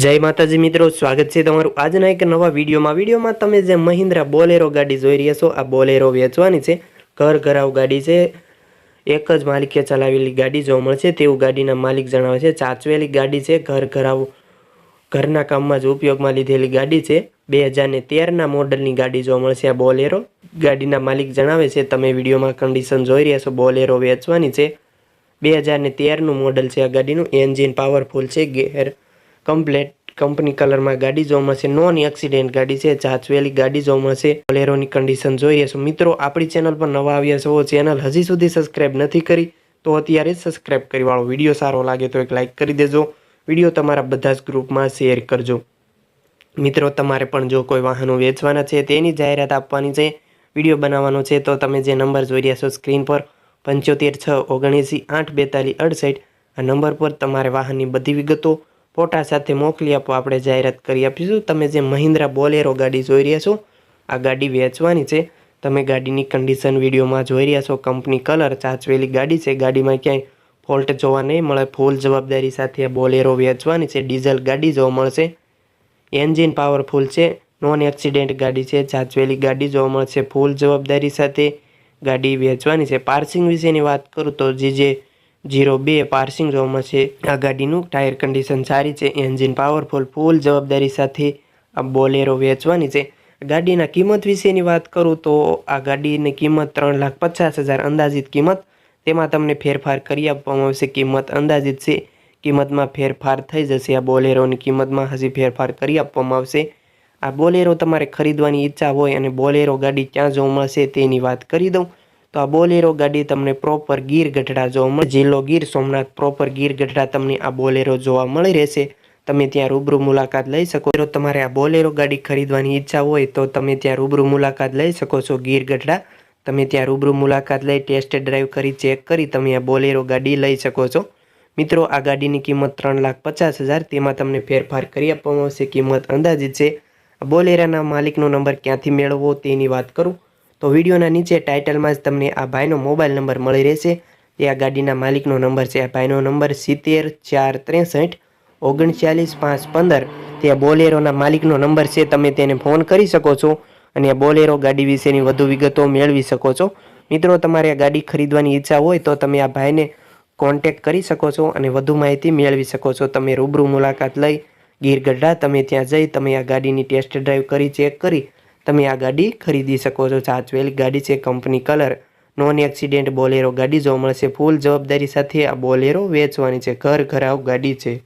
જય માતાજી મિત્રો, સ્વાગત છે તમારું આજના એક નવા વિડીયોમાં. વિડીયોમાં તમે જે મહિન્દ્રા બોલેરો ગાડી જોઈ રહ્યા છો, આ બોલેરો વેચવાની છે. ઘર ઘરાવ ગાડી છે. એક જ માલિકે ચલાવેલી ગાડી જોવા મળશે તેવું ગાડીના માલિક જણાવે છે. ચાચવેલી ગાડી છે. ઘર ઘરાવ ઘરના કામમાં જ ઉપયોગમાં લીધેલી ગાડી છે. બે હજારને તેરના મોડલની ગાડી જોવા મળશે, આ બોલેરો ગાડીના માલિક જણાવે છે. તમે વિડીયોમાં કન્ડિશન જોઈ રહ્યા છો. બોલેરો વેચવાની છે. બે હજારને તેરનું મોડલ છે આ ગાડીનું. એન્જિન પાવરફુલ છે. ગેર કમ્પ્લેટ કંપની કલરમાં ગાડી જોવા મળશે નોન એક્સિડેન્ટ ગાડી છે. ચાચવેલી ગાડી જોવા મળશે બોલેરોની કન્ડિશન જોઈએ છો. મિત્રો, આપણી ચેનલ પર નવા આવ્યા છો ચેનલ હજી સુધી સબસ્ક્રાઇબ નથી કરી, તો અત્યારે જ સબસ્ક્રાઇબ કરી વાળો. વીડિયો સારો લાગે તો એક લાઇક કરી દેજો. વીડિયો તમારા બધા જ ગ્રુપમાં શેર કરજો. મિત્રો, તમારે પણ જો કોઈ વાહનો વેચવાના છે, તેની જાહેરાત આપવાની છે, વીડિયો બનાવવાનો છે, તો તમે જે નંબર જોઈ રહ્યા છો સ્ક્રીન પર, પંચોતેર છ ઓગણએંસી આઠ બેતાલીસ અડસઠ, આ નંબર પર તમારે વાહનની બધી વિગતો ફોટા સાથે મોકલી આપો, આપણે જાહેરાત કરી આપીશું. તમે જે મહિન્દ્રા બોલેરો ગાડી જોઈ રહ્યા છો, આ ગાડી વેચવાની છે. તમે ગાડીની કન્ડિશન વિડીયોમાં જોઈ રહ્યા છો કંપની કલર ચાચવેલી ગાડી છે. ગાડીમાં ક્યાંય ફોલ્ટ જોવા નહીં મળે ફૂલ જવાબદારી સાથે બોલેરો વેચવાની છે. ડીઝલ ગાડી જોવા મળશે. એન્જિન પાવરફુલ છે. નોન એક્સિડેન્ટ ગાડી છે. ચાચવેલી ગાડી જોવા મળશે. ફૂલ જવાબદારી સાથે ગાડી વેચવાની છે. પાર્સિંગ વિશેની વાત કરું તો જે જે જીરો બે પાર્સિંગ જોવા છે. આ ગાડીનું ટાયર કન્ડિશન સારી છે. એન્જિન પાવરફુલ, ફૂલ જવાબદારી સાથે આ બોલેરો વેચવાની છે. ગાડીના કિંમત વિશેની વાત કરું તો આ ગાડીની કિંમત ત્રણ લાખ પચાસ હજાર અંદાજિત કિંમત. તેમાં તમને ફેરફાર કરી આપવામાં આવશે. કિંમત અંદાજિત છે. કિંમતમાં ફેરફાર થઈ જશે. આ બોલેરોની કિંમતમાં હજી ફેરફાર કરી આપવામાં આવશે. આ બોલેરો તમારે ખરીદવાની ઈચ્છા હોય અને બોલેરો ગાડી ક્યાં જોવા મળશે તેની વાત કરી દઉં. તો આ બોલેરો ગાડી તમને પ્રોપર ગીર ગઢડા જોવા મળે. જિલ્લો ગીર સોમનાથ પ્રોપર ગીર ગઢડા તમને આ બોલેરો જોવા મળી રહેશે. તમે ત્યાં રૂબરૂ મુલાકાત લઈ શકો જો તમારે આ બોલેરો ગાડી ખરીદવાની ઈચ્છા હોય તો તમે ત્યાં રૂબરૂ મુલાકાત લઈ શકો છો ગીર ગઢડા. તમે ત્યાં રૂબરૂ મુલાકાત લઈ ટેસ્ટ ડ્રાઈવ કરી ચેક કરી તમે આ બોલેરો ગાડી લઈ શકો છો. મિત્રો, આ ગાડીની કિંમત ત્રણ લાખ પચાસ હજાર. તેમાં તમને ફેરફાર કરી આપવામાં આવશે. કિંમત અંદાજિત છે. બોલેરાના માલિકનો નંબર ક્યાંથી મેળવવો તેની વાત કરું. તો વિડીયોના નીચે ટાઇટલમાં જ તમને આ ભાઈનો મોબાઈલ નંબર મળી રહેશે. તે આ ગાડીના માલિકનો નંબર છે. આ ભાઈનો નંબર સિત્તેર ચાર ત્રેસઠ ઓગણચાલીસ પાંચ પંદર. તે આ બોલેરોના માલિકનો નંબર છે. તમે તેને ફોન કરી શકો છો અને આ બોલેરો ગાડી વિશેની વધુ વિગતો મેળવી શકો છો. મિત્રો, તમારે આ ગાડી ખરીદવાની ઈચ્છા હોય તો તમે આ ભાઈને કોન્ટેક્ટ કરી શકો છો અને વધુ માહિતી મેળવી શકો છો. તમે રૂબરૂ મુલાકાત લઈ ગીર ગઢડા તમે ત્યાં જઈ તમે આ ગાડીની ટેસ્ટ ડ્રાઈવ કરી ચેક કરી તમે આ ગાડી ખરીદી શકો છો. સાચવેલી ગાડી છે company colour. Non accident Bolero ગાડી જોવા મળશે, ફૂલ જવાબદારી સાથે આ બોલેરો વેચવાની છે. ઘર ઘરાવ ગાડી છે.